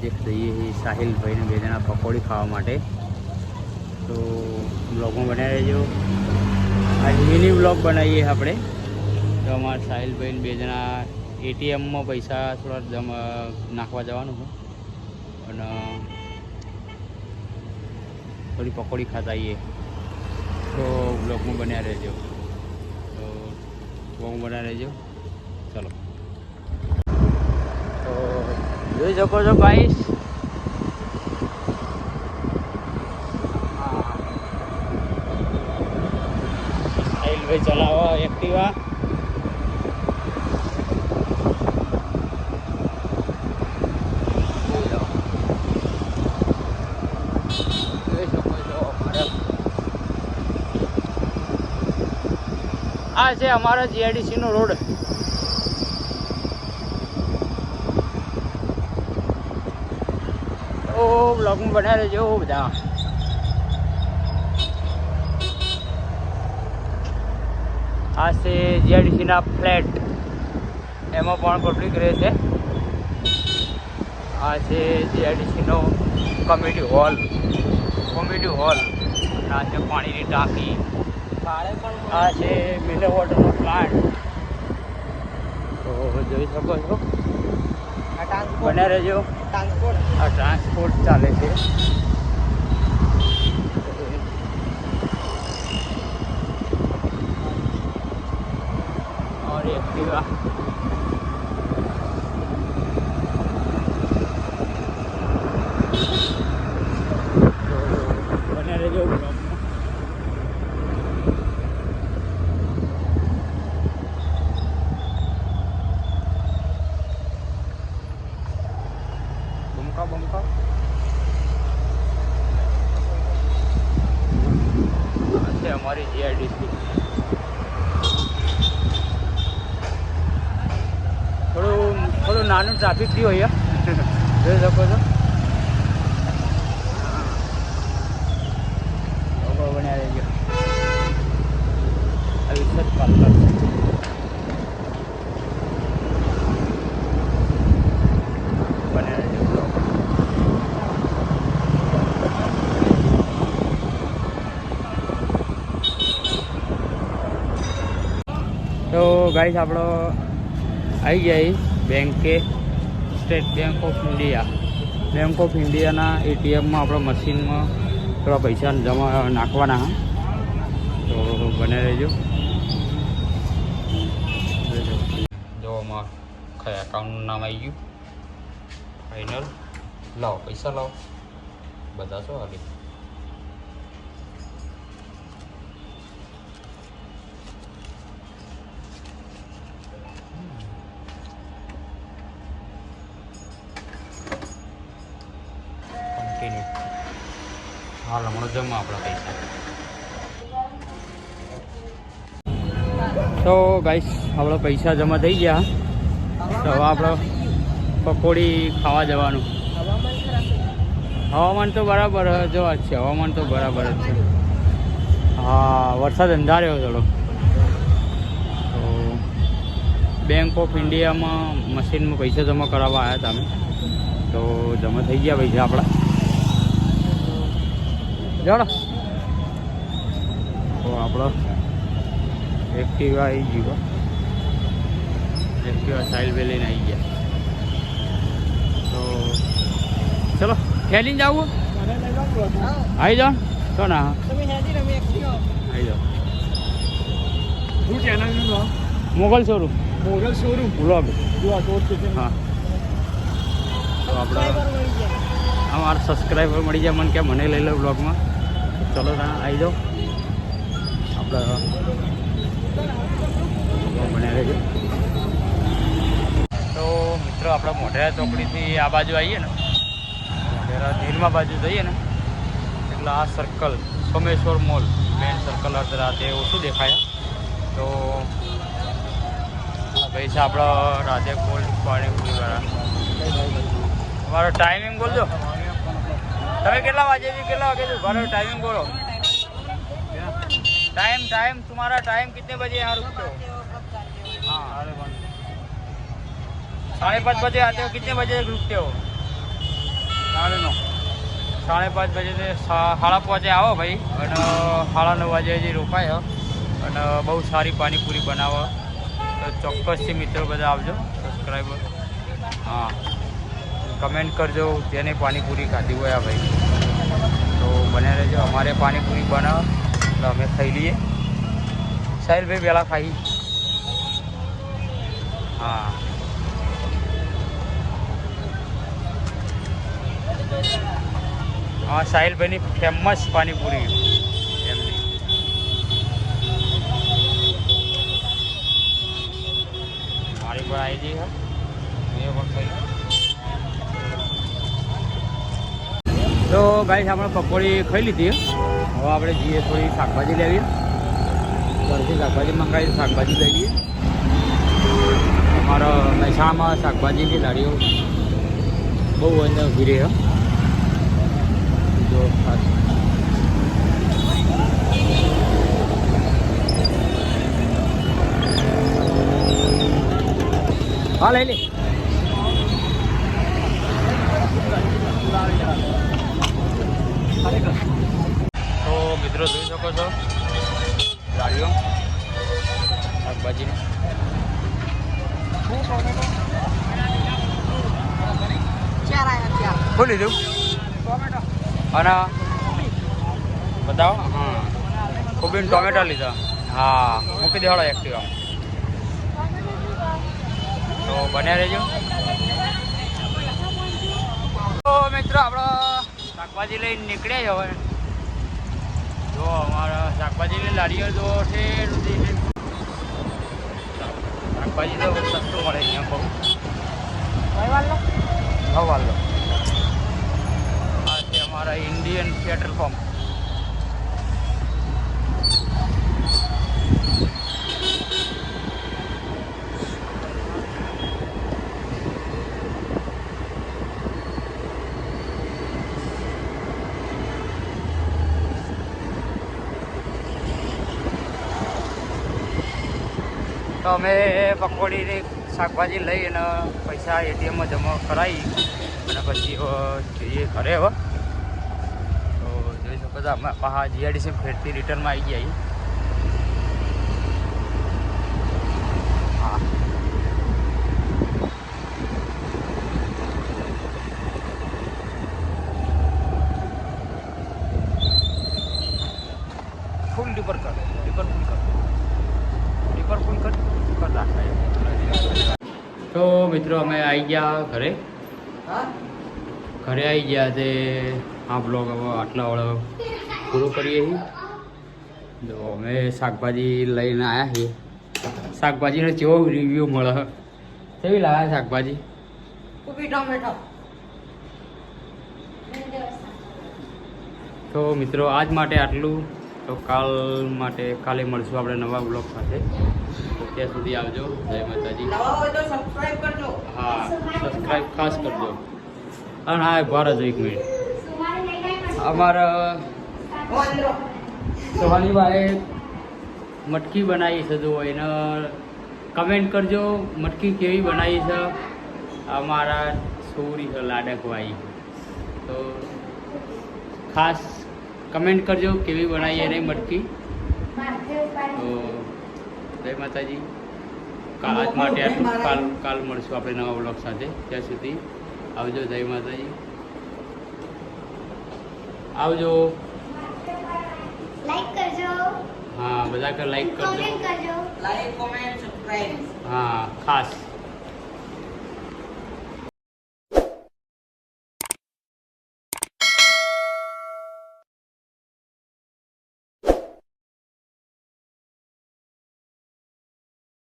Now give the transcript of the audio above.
આજે જઈએ સાહિલભાઈને બે જણા પકોડી ખાવા માટે. તો બ્લોગમાં બનાવી રહેજો. આજે મિની બ્લોગ બનાવીએ આપણે. તો અમારા સાહિલભાઈને બે જણા એટીએમમાં પૈસા થોડા નાખવા જવાનું છે. અને થોડી પકોડી ખાતા આવીએ તો બ્લોગમાં બન્યા રહેજો. તો બ્લોગમાં બન્યા રહેજો. ચલો. તો જોઈ શકો છો ગાઈસ ભાઈ ચલાવો એક્ટિવા આ છે અમારા જીઆઈડીસી નો રોડ તો બ્લોગમાં બનાવી રહેજો બધા. આ છે જીઆઈડીસીના ફ્લેટ. એમાં પણ પબ્લિક રહે છે. આ છે જીઆઈડીસીનો કોમેડી હોલ કોમેડી હોલ આ છે પાણીની ટાંકી. આ છે મિનરલ વોટરનો પ્લાન્ટ તો જોઈ શકો છો? બને રહેજો આ ટ્રાન્સપોર્ટ ચાલે છે और एक्टिवा થોડું નાનું ટ્રાફિક થયું અહીંયા. જોઈ શકો છો. બન્યા રહી આ વિશેષ પાર્લર તો ગાઈસ, આપણો આવી જાય બેંકે State Bank of India Bank of ઇન્ડિયાના એટીએમમાં આપણા મશીનમાં થોડા પૈસા જમા નાખવાના તો બને રહેજો. જો આમાં કયા એકાઉન્ટનું નામ આવી ગયું. ફાઇનલ લાવો, પૈસા લાવો. બધા શું હાલી જમા આપણા પૈસા. તો ગાઈસ આપણા પૈસા જમા થઈ ગયા. તો હવે આપણે પકોડી ખાવા જવાનું. હવામાન તો બરાબર જો છે, હવામાન તો બરાબર જ છે. હા, વરસાદ અંધાર્યો થોડો. તો બેંક ઓફ ઇન્ડિયામાં મશીનમાં પૈસા જમા કરાવવા આવ્યા હતા અમે. તો જમા થઈ ગયા પૈસા આપણા. જાણો. તો આપણો એક્ટિવા આવી ગયો એક્ટિવા સાઇલ બે લઈને આવી ગયા. તો ચલો ખેલીને જવું? આવી જાઓ. તો ના. આવી જાઓ. શું channel Mogal showroom. Mogal showroom. આ હા. તો આપણે અમારા સબસ્ક્રાઈબર મળી જાય મને કે મને લઈ લો બ્લોગમાં ચલો ત્યાં આવી જાઓ તો મિત્રો, આપણે મોઢેરા ચોકડીથી આ બાજુ આવીએ ને. મોઢેરા ધીરમા બાજુ જઈએ ને, એટલે આ circle Someshwar mall main circle રાતે ઓછું દેખાય? તો ભાઈ છે આપણો રાધે કોલ્ડ પાણીપુરીવાળા તમારો ટાઈમિંગ બોલજો. તમે કેટલા વાગ્યેથી કેટલા વાગે તમારો ટાઈમિંગ બોલો टाइम टाइम तुम्हारा टाइम कितने बजे यहाँ रुकते हो हाँ अरे साढ़े पाँच बजे आते हो कितने बजे रुकते हो સાડે નવ સાડે પાંચ બજે તે સા- સાડા પાંચે આવો ભાઈ અને સાડા નવ વાગે હજી રોકાય અને બહુ સારી પાણીપુરી બનાવો તો ચોક્કસથી મિત્રો બધા આવજો સબસ્ક્રાઈબર હા કમેન્ટ કરજો જેને પાણીપુરી ખાધી હોય આ ભાઈ તો બને રહેજો અમારે પાણીપુરી બનાવો એટલે અમે ખાઈ લઈએ સાહિલભાઈ પહેલાં ખાઈ હા હા સાહિલભાઈની ફેમસ પાણીપુરી એમની મારી પણ આવી જઈ હે મેં પણ ખાઈ તો ગાઈસ આપણે પકોડી ખાઈ લીધી. હવે આપણે જઈએ થોડી શાકભાજી લેવી. ઘરથી શાકભાજી મંગાવી શાકભાજી લઈ લઈએ. અમારો મહેસાણામાં શાકભાજીની લારીઓ બહુ અંદર ઊભી રહી જો હા, લઈ લે તો મિત્રો જોઈ શકો છો ગાડીઓ શાકભાજીની. શું લીધું? અને બતાવો. હા કોબીન ટોમેટો લીધા. હા મૂકી દેવાડો એક્ટિવા તો બને રહેજો. તો મિત્રો આપણે શાકભાજી લઈને નીકળ્યા છે હવે. જો અમારા શાકભાજીની લારીઓ જો છે. શાકભાજી તો સસ્તું મળે અહીંયા બહુ. હવાલો આ છે અમારા ઇન્ડિયન પેટ્રોલ પંપ. તો અમે પકોડીની શાકભાજી લઈ અને પૈસા એટીએમમાં જમા કરાવી અને પછી જઈએ ઘરે હવે. તો જોઈ શકો છો, અમે પાછા જીઆઈડીસી ફેરથી રિટર્નમાં આવી ગયા તો મિત્રો અમે આવી ગયા ઘરે. ઘરે આવી ગયા તે આ બ્લોગ હવે આટલા વાળો પૂરો કરીએ છીએ. તો અમે શાકભાજી લઈને આવ્યા છીએ. શાકભાજીનો કેવો રિવ્યૂ મળે? કેવી લાવ્યા શાકભાજી? તો મિત્રો આજ માટે આટલું. તો કાલ માટે કાલે મળશું આપણે નવા બ્લોગ સાથે. ત્યાં સુધી આવજો. જય માતાજી. હા સબસ્ક્રાઈબ ખાસ કરજો. અને હા ભારત એક મિનિટ અમારા સોહાનીભાઈ મટકી બનાવી છે જો એને કમેન્ટ કરજો મટકી કેવી બનાવી છે. અમારા છોરી છે લાડકભાઈ તો ખાસ કમેન્ટ કરજો કેવી બનાવી એને મટકી. તો જય માતાજી. કાલ આજ માટે આટલું કાલ કાલ મળશું આપણે નવા બ્લોગ સાથે. ત્યાં સુધી આવજો જય માતાજી. આવજો. લાઈક કરજો. હા બધા કે લાઈક કરજો. કરજો. લાઈક કોમેન્ટ સબસ્ક્રાઇબ હા ખાસ.